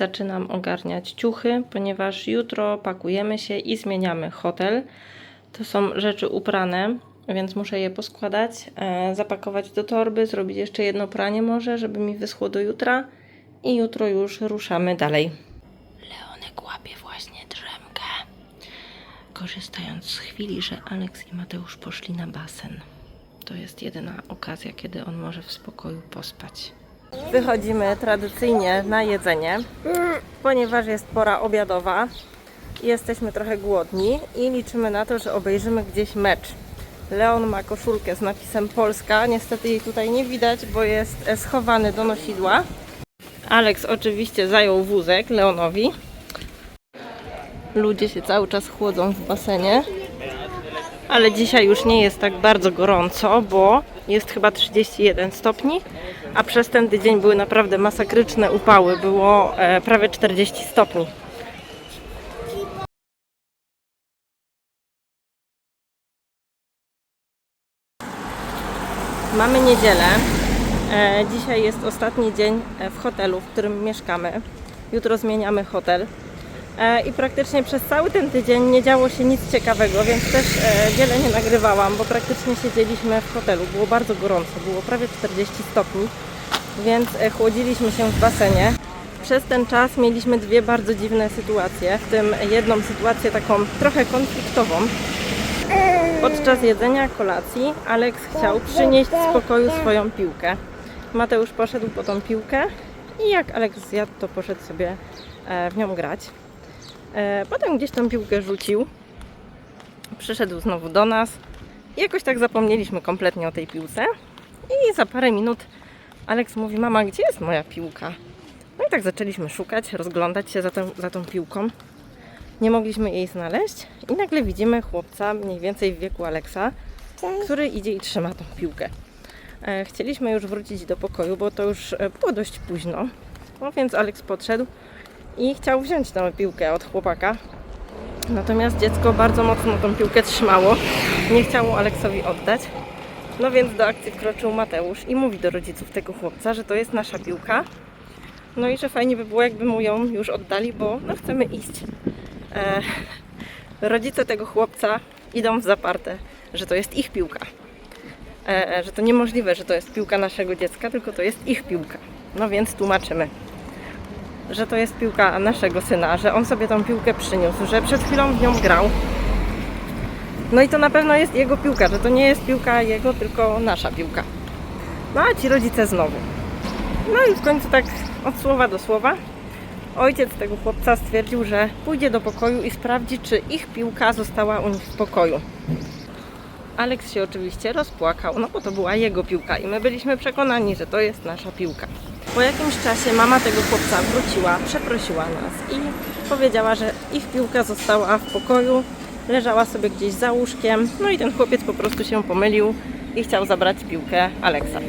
zaczynam ogarniać ciuchy, ponieważ jutro pakujemy się i zmieniamy hotel. To są rzeczy uprane, więc muszę je poskładać, e, zapakować do torby, zrobić jeszcze jedno pranie może, żeby mi wyschło do jutra i jutro już ruszamy dalej. Leonek łapie właśnie drzemkę, korzystając z chwili, że Aleks i Mateusz poszli na basen. To jest jedyna okazja, kiedy on może w spokoju pospać. Wychodzimy tradycyjnie na jedzenie, ponieważ jest pora obiadowa. Jesteśmy trochę głodni i liczymy na to, że obejrzymy gdzieś mecz. Leon ma koszulkę z napisem Polska. Niestety jej tutaj nie widać, bo jest schowany do nosidła. Aleks oczywiście zajął wózek Leonowi. Ludzie się cały czas chłodzą w basenie. Ale dzisiaj już nie jest tak bardzo gorąco, bo jest chyba 31 stopni, a przez ten tydzień były naprawdę masakryczne upały. Było e, prawie 40 stopni. Mamy niedzielę. E, dzisiaj jest ostatni dzień e, w hotelu, w którym mieszkamy. Jutro zmieniamy hotel. E, I praktycznie przez cały ten tydzień nie działo się nic ciekawego, więc też e, wiele nie nagrywałam, bo praktycznie siedzieliśmy w hotelu. Było bardzo gorąco, było prawie 40 stopni, więc e, chłodziliśmy się w basenie. Przez ten czas mieliśmy dwie bardzo dziwne sytuacje, w tym jedną sytuację taką trochę konfliktową. Podczas jedzenia kolacji Aleks chciał przynieść z pokoju swoją piłkę. Mateusz poszedł po tą piłkę i jak Aleks zjadł, to poszedł sobie w nią grać. E, Potem gdzieś tą piłkę rzucił. Przyszedł znowu do nas. Jakoś tak zapomnieliśmy kompletnie o tej piłce. I za parę minut Aleks mówi: Mama, gdzie jest moja piłka? No i tak zaczęliśmy szukać, rozglądać się za tą, za tą piłką. Nie mogliśmy jej znaleźć. I nagle widzimy chłopca mniej więcej w wieku Aleksa, który idzie i trzyma tą piłkę. E, Chcieliśmy już wrócić do pokoju, bo to już e, było dość późno. No więc Aleks podszedł i chciał wziąć tę piłkę od chłopaka. Natomiast dziecko bardzo mocno tą piłkę trzymało. Nie chciało Aleksowi oddać. No więc do akcji wkroczył Mateusz i mówi do rodziców tego chłopca, że to jest nasza piłka. No i że fajnie by było, jakby mu ją już oddali, bo no chcemy iść. E, rodzice tego chłopca idą w zaparte, że to jest ich piłka. E, e, że to niemożliwe, że to jest piłka naszego dziecka, tylko to jest ich piłka. No więc tłumaczymy że to jest piłka naszego syna, że on sobie tą piłkę przyniósł, że przed chwilą w nią grał. No i to na pewno jest jego piłka, że to nie jest piłka jego, tylko nasza piłka. No a ci rodzice znowu. No i w końcu tak od słowa do słowa ojciec tego chłopca stwierdził, że pójdzie do pokoju i sprawdzi, czy ich piłka została u nich w pokoju. Aleks się oczywiście rozpłakał, no bo to była jego piłka i my byliśmy przekonani, że to jest nasza piłka. Po jakimś czasie mama tego chłopca wróciła, przeprosiła nas i powiedziała, że ich piłka została w pokoju, leżała sobie gdzieś za łóżkiem, no i ten chłopiec po prostu się pomylił i chciał zabrać piłkę Aleksa.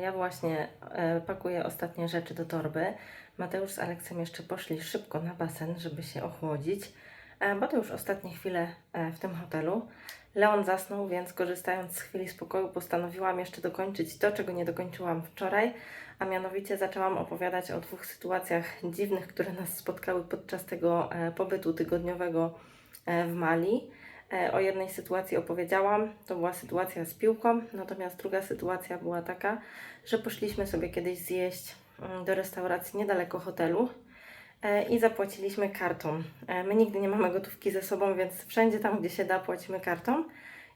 Ja właśnie e, pakuję ostatnie rzeczy do torby. Mateusz z Aleksem jeszcze poszli szybko na basen, żeby się ochłodzić, e, bo to już ostatnie chwile e, w tym hotelu. Leon zasnął, więc korzystając z chwili spokoju postanowiłam jeszcze dokończyć to, czego nie dokończyłam wczoraj, a mianowicie zaczęłam opowiadać o dwóch sytuacjach dziwnych, które nas spotkały podczas tego e, pobytu tygodniowego e, w Mali. E, O jednej sytuacji opowiedziałam, to była sytuacja z piłką, natomiast druga sytuacja była taka, że poszliśmy sobie kiedyś zjeść mm, do restauracji niedaleko hotelu e, i zapłaciliśmy kartą. E, My nigdy nie mamy gotówki ze sobą, więc wszędzie tam, gdzie się da, płacimy kartą.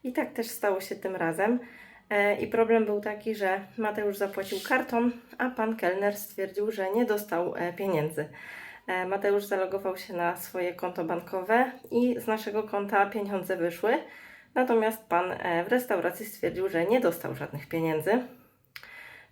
I tak też stało się tym razem. E, I problem był taki, że Mateusz zapłacił kartą, a pan kelner stwierdził, że nie dostał e, pieniędzy. E, Mateusz zalogował się na swoje konto bankowe i z naszego konta pieniądze wyszły. Natomiast pan e, w restauracji stwierdził, że nie dostał żadnych pieniędzy.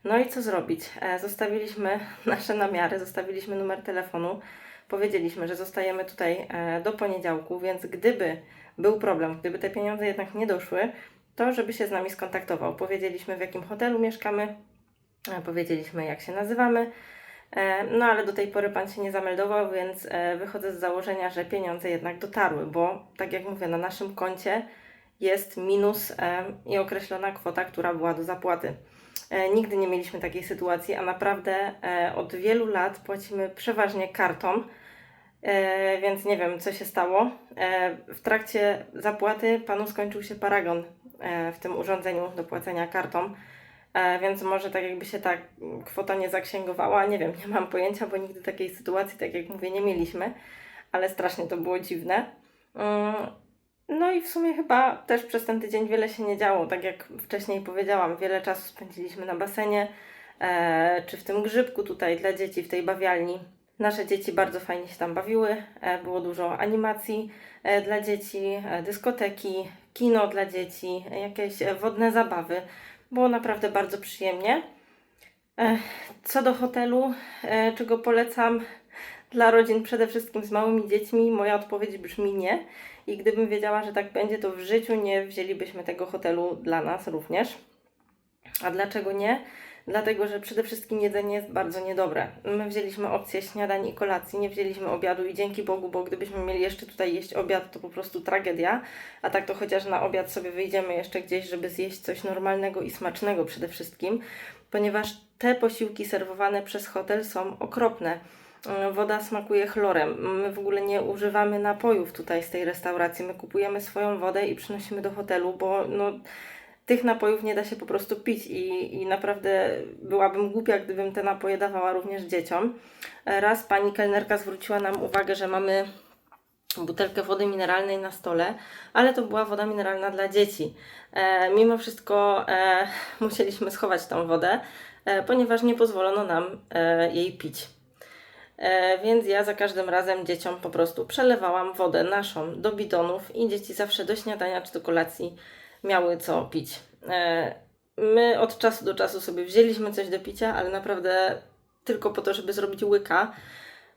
No i co zrobić? E, Zostawiliśmy nasze namiary, zostawiliśmy numer telefonu, powiedzieliśmy, że zostajemy tutaj e, do poniedziałku, więc gdyby był problem, gdyby te pieniądze jednak nie doszły, to żeby się z nami skontaktował. Powiedzieliśmy w jakim hotelu mieszkamy, e, powiedzieliśmy jak się nazywamy, no ale do tej pory pan się nie zameldował, więc wychodzę z założenia, że pieniądze jednak dotarły, bo tak jak mówię, na naszym koncie jest minus i określona kwota, która była do zapłaty. E, Nigdy nie mieliśmy takiej sytuacji, a naprawdę e, od wielu lat płacimy przeważnie kartą, e, więc nie wiem, co się stało. W trakcie zapłaty panu skończył się paragon w tym urządzeniu do płacenia kartą, więc może tak jakby się ta kwota nie zaksięgowała, nie wiem, nie mam pojęcia, bo nigdy takiej sytuacji, tak jak mówię, nie mieliśmy, ale strasznie to było dziwne. No i w sumie chyba też przez ten tydzień wiele się nie działo. Tak jak wcześniej powiedziałam, wiele czasu spędziliśmy na basenie, e, czy w tym grzybku tutaj dla dzieci, w tej bawialni. Nasze dzieci bardzo fajnie się tam bawiły. E, było dużo animacji e, dla dzieci, e, dyskoteki, kino dla dzieci, e, jakieś e, wodne zabawy. Było naprawdę bardzo przyjemnie. E, co do hotelu, e, czego polecam dla rodzin przede wszystkim z małymi dziećmi, moja odpowiedź brzmi nie. I gdybym wiedziała, że tak będzie, to w życiu nie wzięlibyśmy tego hotelu dla nas również. A dlaczego nie? Dlatego, że przede wszystkim jedzenie jest bardzo niedobre. My wzięliśmy opcję śniadań i kolacji, nie wzięliśmy obiadu i dzięki Bogu, bo gdybyśmy mieli jeszcze tutaj jeść obiad, to po prostu tragedia. A tak to chociaż na obiad sobie wyjdziemy jeszcze gdzieś, żeby zjeść coś normalnego i smacznego przede wszystkim, ponieważ te posiłki serwowane przez hotel są okropne. Mm, Woda smakuje chlorem. My w ogóle nie używamy napojów tutaj z tej restauracji. My kupujemy swoją wodę i przynosimy do hotelu, bo no, tych napojów nie da się po prostu pić i, i naprawdę byłabym głupia, gdybym te napoje dawała również dzieciom. Raz pani kelnerka zwróciła nam uwagę, że mamy butelkę wody mineralnej na stole, ale to była woda mineralna dla dzieci. E, mimo wszystko e, musieliśmy schować tą wodę, e, ponieważ nie pozwolono nam e, jej pić. E, więc ja za każdym razem dzieciom po prostu przelewałam wodę naszą do bidonów i dzieci zawsze do śniadania czy do kolacji miały co pić. E, my od czasu do czasu sobie wzięliśmy coś do picia, ale naprawdę tylko po to, żeby zrobić łyka,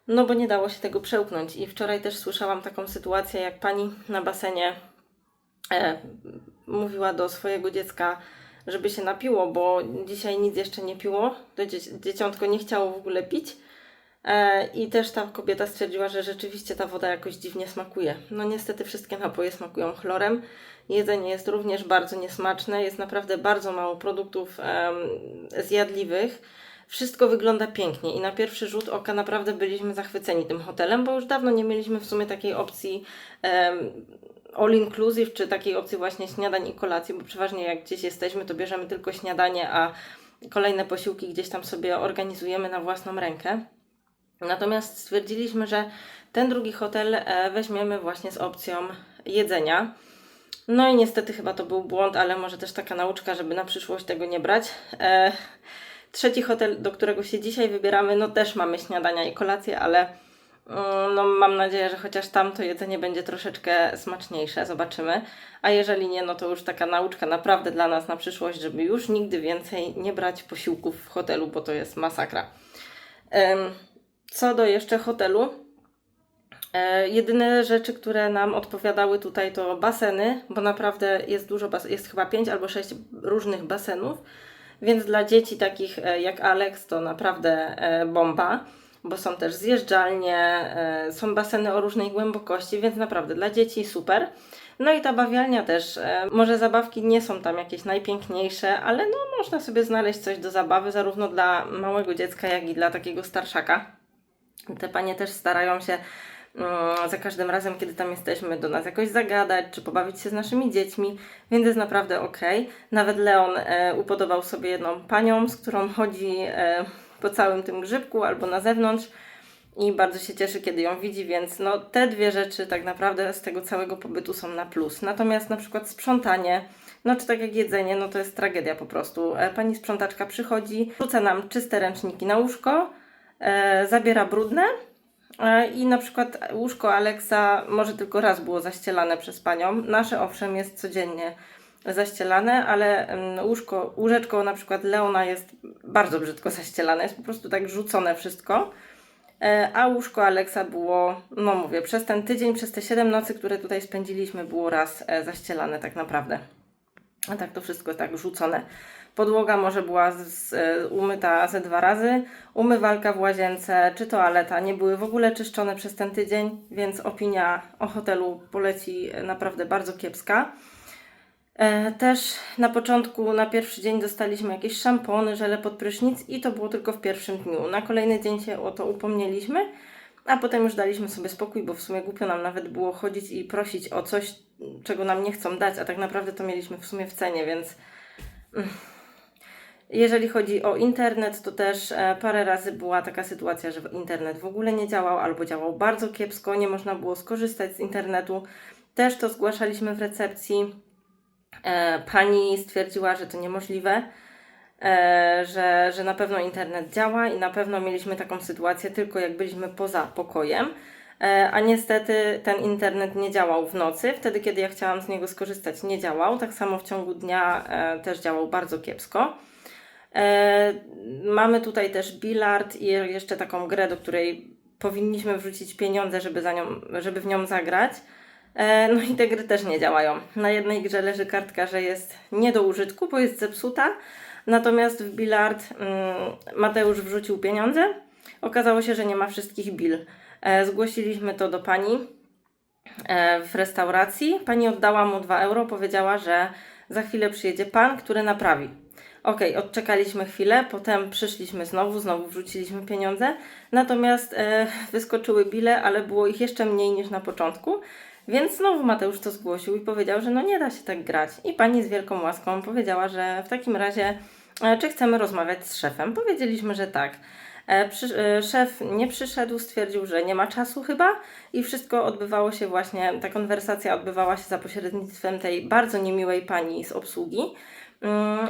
no bo nie dało się tego przełknąć. I wczoraj też słyszałam taką sytuację, jak pani na basenie e, mówiła do swojego dziecka, żeby się napiło, bo dzisiaj nic jeszcze nie piło. To dzie- dzieciątko nie chciało w ogóle pić. E, I też ta kobieta stwierdziła, że rzeczywiście ta woda jakoś dziwnie smakuje. No niestety wszystkie napoje smakują chlorem. Jedzenie jest również bardzo niesmaczne, jest naprawdę bardzo mało produktów zjadliwych. Wszystko wygląda pięknie i na pierwszy rzut oka naprawdę byliśmy zachwyceni tym hotelem, bo już dawno nie mieliśmy w sumie takiej opcji all inclusive, czy takiej opcji właśnie śniadań i kolacji, bo przeważnie jak gdzieś jesteśmy, to bierzemy tylko śniadanie, a kolejne posiłki gdzieś tam sobie organizujemy na własną rękę. Natomiast stwierdziliśmy, że ten drugi hotel e, weźmiemy właśnie z opcją jedzenia. No i niestety chyba to był błąd, ale może też taka nauczka, żeby na przyszłość tego nie brać. E, trzeci hotel, do którego się dzisiaj wybieramy, no też mamy śniadania i kolacje, ale mm, no, mam nadzieję, że chociaż tam to jedzenie będzie troszeczkę smaczniejsze, zobaczymy. A jeżeli nie, no to już taka nauczka naprawdę dla nas na przyszłość, żeby już nigdy więcej nie brać posiłków w hotelu, bo to jest masakra. Co do jeszcze hotelu, e, jedyne rzeczy, które nam odpowiadały tutaj to baseny, bo naprawdę jest dużo, jest chyba 5 albo 6 różnych basenów, więc dla dzieci takich e, jak Alex to naprawdę e, bomba, bo są też zjeżdżalnie, są baseny o różnej głębokości, więc naprawdę dla dzieci super. No i ta bawialnia też. Może zabawki nie są tam jakieś najpiękniejsze, ale no można sobie znaleźć coś do zabawy, zarówno dla małego dziecka, jak i dla takiego starszaka. Te panie też starają się mm, za każdym razem, kiedy tam jesteśmy, do nas jakoś zagadać, czy pobawić się z naszymi dziećmi, więc jest naprawdę ok. Nawet Leon e, upodobał sobie jedną panią, z którą chodzi e, po całym tym grzybku albo na zewnątrz i bardzo się cieszy, kiedy ją widzi, więc no, te dwie rzeczy tak naprawdę z tego całego pobytu są na plus. Natomiast na przykład sprzątanie, no czy tak jak jedzenie, no to jest tragedia po prostu. E, Pani sprzątaczka przychodzi, rzuca nam czyste ręczniki na łóżko, zabiera brudne e, i na przykład łóżko Aleksa może tylko raz było zaścielane przez panią. Nasze owszem jest codziennie zaścielane, ale mm, łóżko, łóżeczko na przykład Leona jest bardzo brzydko zaścielane, jest po prostu tak rzucone wszystko. E, A łóżko Aleksa było, no mówię, przez ten tydzień, przez te 7 nocy, które tutaj spędziliśmy, było raz e, zaścielane tak naprawdę. A tak to wszystko tak rzucone. Podłoga może była z, z, umyta ze dwa razy, umywalka w łazience czy toaleta nie były w ogóle czyszczone przez ten tydzień, więc opinia o hotelu poleci naprawdę bardzo kiepska. E, Też na początku, na pierwszy dzień dostaliśmy jakieś szampony, żele pod prysznic i to było tylko w pierwszym dniu. Na kolejny dzień się o to upomnieliśmy, a potem już daliśmy sobie spokój, bo w sumie głupio nam nawet było chodzić i prosić o coś, czego nam nie chcą dać, a tak naprawdę to mieliśmy w sumie w cenie, więc mm. Jeżeli chodzi o internet, to też e, parę razy była taka sytuacja, że internet w ogóle nie działał albo działał bardzo kiepsko, nie można było skorzystać z internetu. Też to zgłaszaliśmy w recepcji. E, pani stwierdziła, że to niemożliwe, e, że, że na pewno internet działa i na pewno mieliśmy taką sytuację tylko jak byliśmy poza pokojem. A niestety ten internet nie działał w nocy. Wtedy, kiedy ja chciałam z niego skorzystać, nie działał. Tak samo w ciągu dnia też działał bardzo kiepsko. E, Mamy tutaj też bilard i jeszcze taką grę, do której powinniśmy wrzucić pieniądze, żeby, za nią, żeby w nią zagrać. E, No i te gry też nie działają. Na jednej grze leży kartka, że jest nie do użytku, bo jest zepsuta. Natomiast w bilard mm, Mateusz wrzucił pieniądze. Okazało się, że nie ma wszystkich bil. E, Zgłosiliśmy to do pani w restauracji. Pani oddała mu 2 euro, powiedziała, że za chwilę przyjedzie pan, który naprawi. Ok, odczekaliśmy chwilę, potem przyszliśmy znowu, znowu wrzuciliśmy pieniądze, natomiast e, wyskoczyły bile, ale było ich jeszcze mniej niż na początku, więc znowu Mateusz to zgłosił i powiedział, że no nie da się tak grać. I pani z wielką łaską powiedziała, że w takim razie e, czy chcemy rozmawiać z szefem. Powiedzieliśmy, że tak. E, e, szef nie przyszedł, stwierdził, że nie ma czasu chyba i wszystko odbywało się właśnie, ta konwersacja odbywała się za pośrednictwem tej bardzo niemiłej pani z obsługi.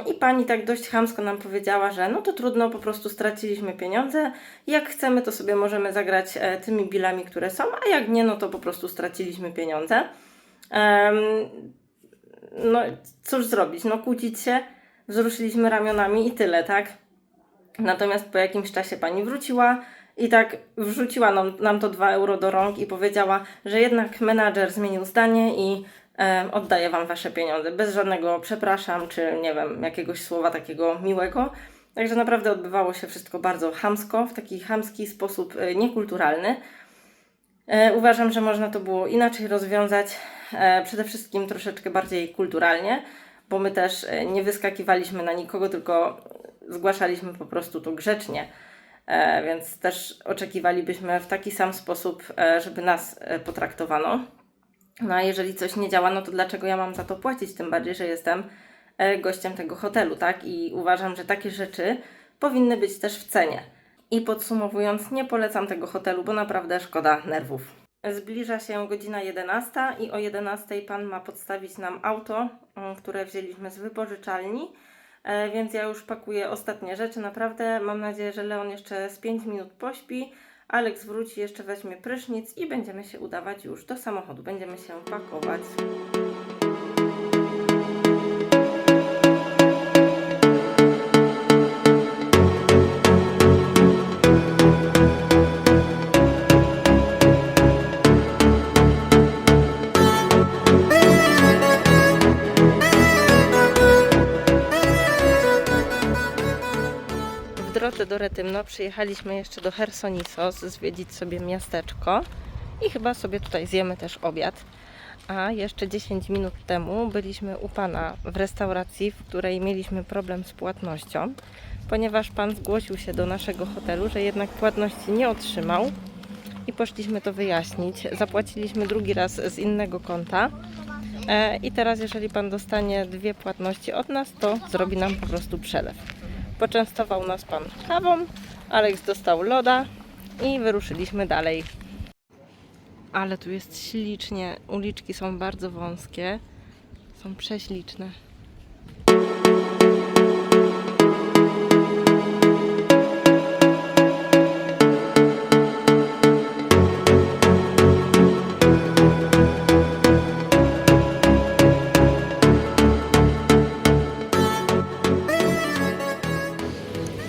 I pani tak dość chamsko nam powiedziała, że no to trudno, po prostu straciliśmy pieniądze. Jak chcemy, to sobie możemy zagrać e, tymi bilami, które są, a jak nie, no to po prostu straciliśmy pieniądze. No cóż zrobić? No kłócić się, wzruszyliśmy ramionami i tyle, tak? Natomiast po jakimś czasie pani wróciła i tak wrzuciła nam, nam to 2 euro do rąk i powiedziała, że jednak menadżer zmienił zdanie i oddaję wam wasze pieniądze. Bez żadnego przepraszam, czy nie wiem, jakiegoś słowa takiego miłego. Także naprawdę odbywało się wszystko bardzo chamsko, w taki chamski sposób e, niekulturalny. E, uważam, że można to było inaczej rozwiązać, e, przede wszystkim troszeczkę bardziej kulturalnie, bo my też e, nie wyskakiwaliśmy na nikogo, tylko zgłaszaliśmy po prostu to grzecznie. E, więc też oczekiwalibyśmy w taki sam sposób, e, żeby nas e, potraktowano. No a jeżeli coś nie działa, no to dlaczego ja mam za to płacić? Tym bardziej, że jestem e, gościem tego hotelu, tak? I uważam, że takie rzeczy powinny być też w cenie. I podsumowując, nie polecam tego hotelu, bo naprawdę szkoda nerwów. Zbliża się godzina 11 i o 11 pan ma podstawić nam auto, mm, które wzięliśmy z wypożyczalni. E, Więc ja już pakuję ostatnie rzeczy. Naprawdę mam nadzieję, że Leon jeszcze z 5 minut pośpi. Aleks wróci, jeszcze weźmie prysznic i będziemy się udawać już do samochodu. Będziemy się pakować. Drodze do Retymno przyjechaliśmy jeszcze do Hersonisos zwiedzić sobie miasteczko i chyba sobie tutaj zjemy też obiad. A jeszcze 10 minut temu byliśmy u pana w restauracji, w której mieliśmy problem z płatnością, ponieważ pan zgłosił się do naszego hotelu, że jednak płatności nie otrzymał i poszliśmy to wyjaśnić. Zapłaciliśmy drugi raz z innego konta. E, I teraz, jeżeli pan dostanie dwie płatności od nas, to zrobi nam po prostu przelew. Poczęstował nas pan kawą, Aleks dostał loda i wyruszyliśmy dalej. Ale tu jest ślicznie, uliczki są bardzo wąskie, są prześliczne.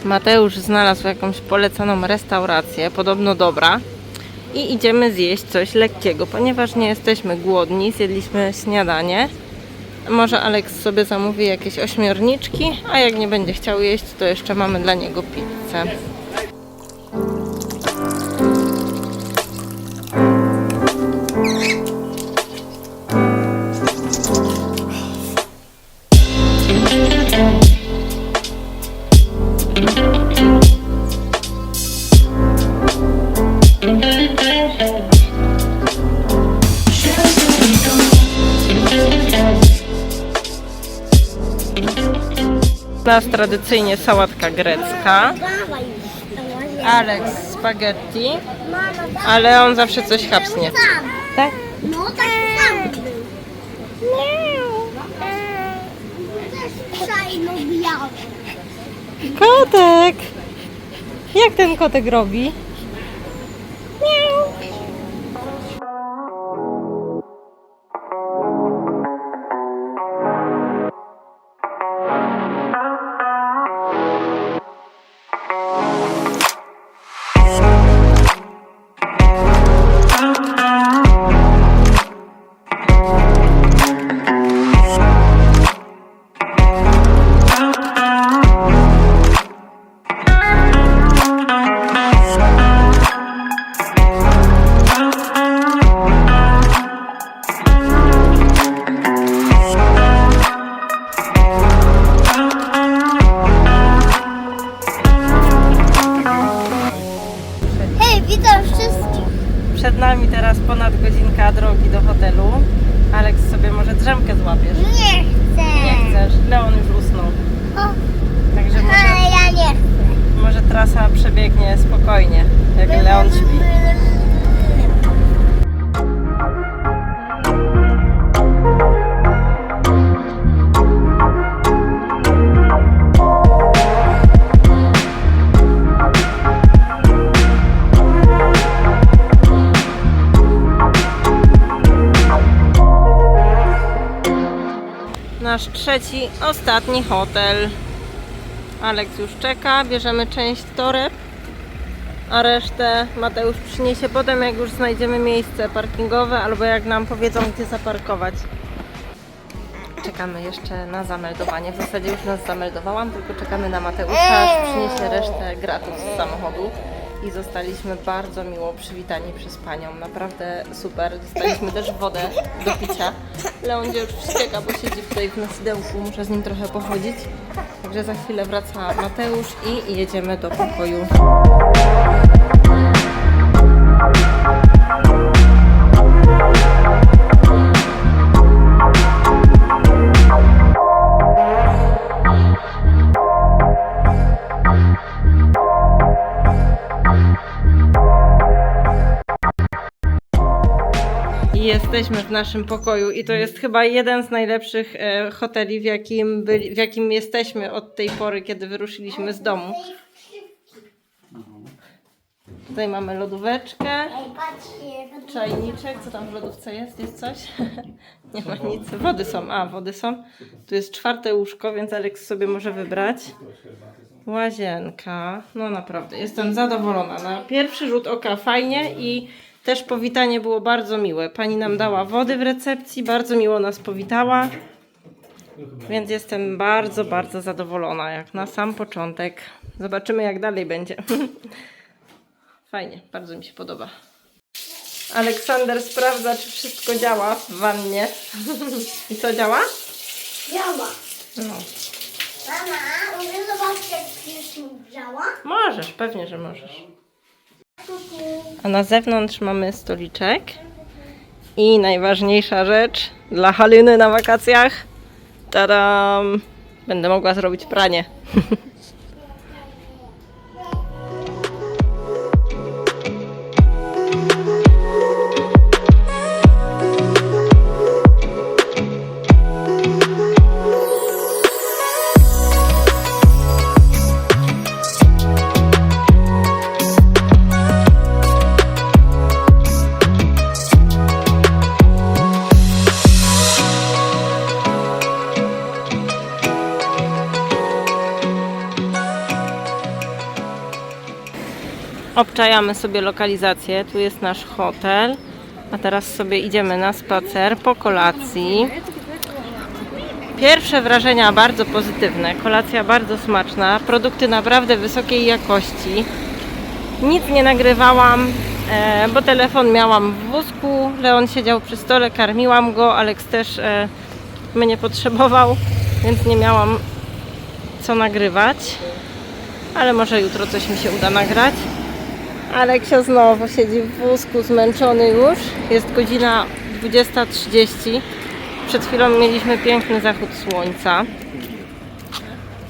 Mateusz znalazł jakąś polecaną restaurację, podobno dobra. I idziemy zjeść coś lekkiego, ponieważ nie jesteśmy głodni, zjedliśmy śniadanie. Może Aleks sobie zamówi jakieś ośmiorniczki, a jak nie będzie chciał jeść, to jeszcze mamy dla niego pizzę. Tradycyjnie sałatka grecka. Aleks spaghetti, ale on zawsze coś chapsnie. Tak? No tak. Kotek! Jak ten kotek robi? Przed nami teraz ponad godzinka drogi do hotelu. Aleks sobie może drzemkę złapiesz. Nie chcę. Nie chcesz, Leon już usnął. O, Także może, ale ja nie chcę. może trasa przebiegnie spokojnie, jak Leon śpi. Trzeci, ostatni hotel. Aleks już czeka, bierzemy część toreb, a resztę Mateusz przyniesie potem, jak już znajdziemy miejsce parkingowe, albo jak nam powiedzą, gdzie zaparkować. Czekamy jeszcze na zameldowanie. W zasadzie już nas zameldowałam, tylko czekamy na Mateusza, aż przyniesie resztę gratów z samochodu. I zostaliśmy bardzo miło przywitani przez panią. Naprawdę super. Dostaliśmy też wodę do picia. Leon już wścieka, bo siedzi tutaj w nasidełku. Muszę z nim trochę pochodzić. Także za chwilę wraca Mateusz i jedziemy do pokoju. Jesteśmy w naszym pokoju i to jest chyba jeden z najlepszych e, hoteli, w jakim, byli, w jakim jesteśmy od tej pory, kiedy wyruszyliśmy z domu. Tutaj mamy lodóweczkę, Ej, patrzcie. czajniczek. Co tam w lodówce jest? Jest coś? Nie ma nic. Wody są. A, wody są. Tu jest czwarte łóżko, więc Aleks sobie może wybrać. Łazienka. No naprawdę, jestem zadowolona. Na pierwszy rzut oka fajnie i też powitanie było bardzo miłe. Pani nam dała wody w recepcji, bardzo miło nas powitała. Więc jestem bardzo, bardzo zadowolona, jak na sam początek. Zobaczymy, jak dalej będzie. Fajnie, bardzo mi się podoba. Aleksander sprawdza, czy wszystko działa w wannie. I co działa? Działa. No. Mama, umiem zobaczyć, jak już działa? Możesz, pewnie, że możesz. A na zewnątrz mamy stoliczek. I najważniejsza rzecz dla Haliny na wakacjach. Tadam! Będę mogła zrobić pranie. Obczajamy sobie lokalizację. Tu jest nasz hotel. A teraz sobie idziemy na spacer po kolacji. Pierwsze wrażenia bardzo pozytywne. Kolacja bardzo smaczna. Produkty naprawdę wysokiej jakości. Nic nie nagrywałam, e, bo telefon miałam w wózku. Leon siedział przy stole, karmiłam go. Aleks też e, mnie potrzebował, więc nie miałam co nagrywać. Ale może jutro coś mi się uda nagrać. Aleksio znowu siedzi w wózku, zmęczony już. Jest godzina 20.30. Przed chwilą mieliśmy piękny zachód słońca.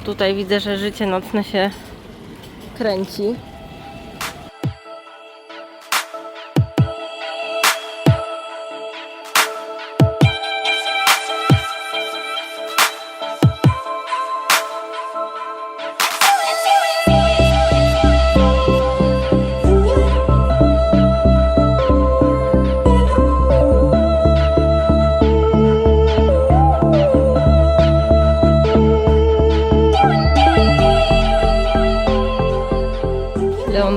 Tutaj widzę, że życie nocne się kręci.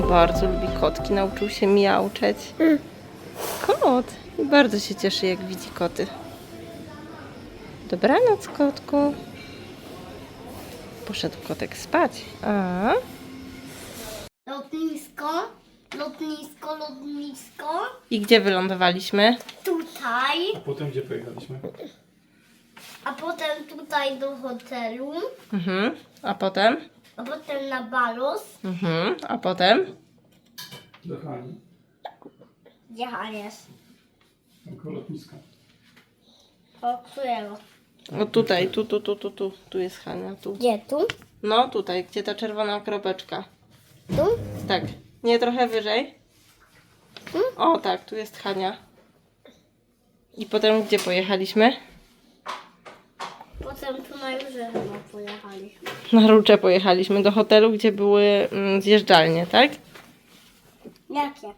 Bardzo lubi kotki, nauczył się miauczeć. Kot! I bardzo się cieszy, jak widzi koty. Dobranoc, kotku. Poszedł kotek spać. A? Lotnisko, lotnisko, lotnisko. I gdzie wylądowaliśmy? Tutaj, A potem gdzie pojechaliśmy? a potem tutaj do hotelu, Mhm. A potem? A potem na Balos. Mhm. A potem? Do Hani, Gdzie Han jest? tam koło lotniska. O którego? O tutaj, tu, tu, tu, tu, tu. Tu jest Hania, tu. Gdzie tu? No tutaj, gdzie ta czerwona kropeczka. Tu? Tak. Nie trochę wyżej? O tak, tu jest Hania. I potem gdzie pojechaliśmy? Potem tu na Jurze chyba pojechaliśmy. Na Rucze pojechaliśmy do hotelu, gdzie były mm, zjeżdżalnie, tak? Jakie?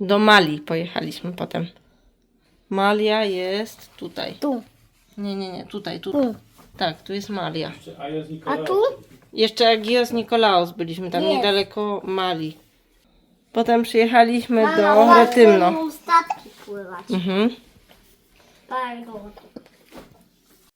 Do Mali pojechaliśmy potem. Malia jest tutaj. Tu. Nie, nie, nie, tutaj, tu. Tu. Tak, tu jest Malia. A ja z A Nikolaem. tu? Jeszcze Agios Nikolaos byliśmy tam Jest. niedaleko Mali. Potem przyjechaliśmy do Retymno. będą statki pływać. Mhm. Bardzo.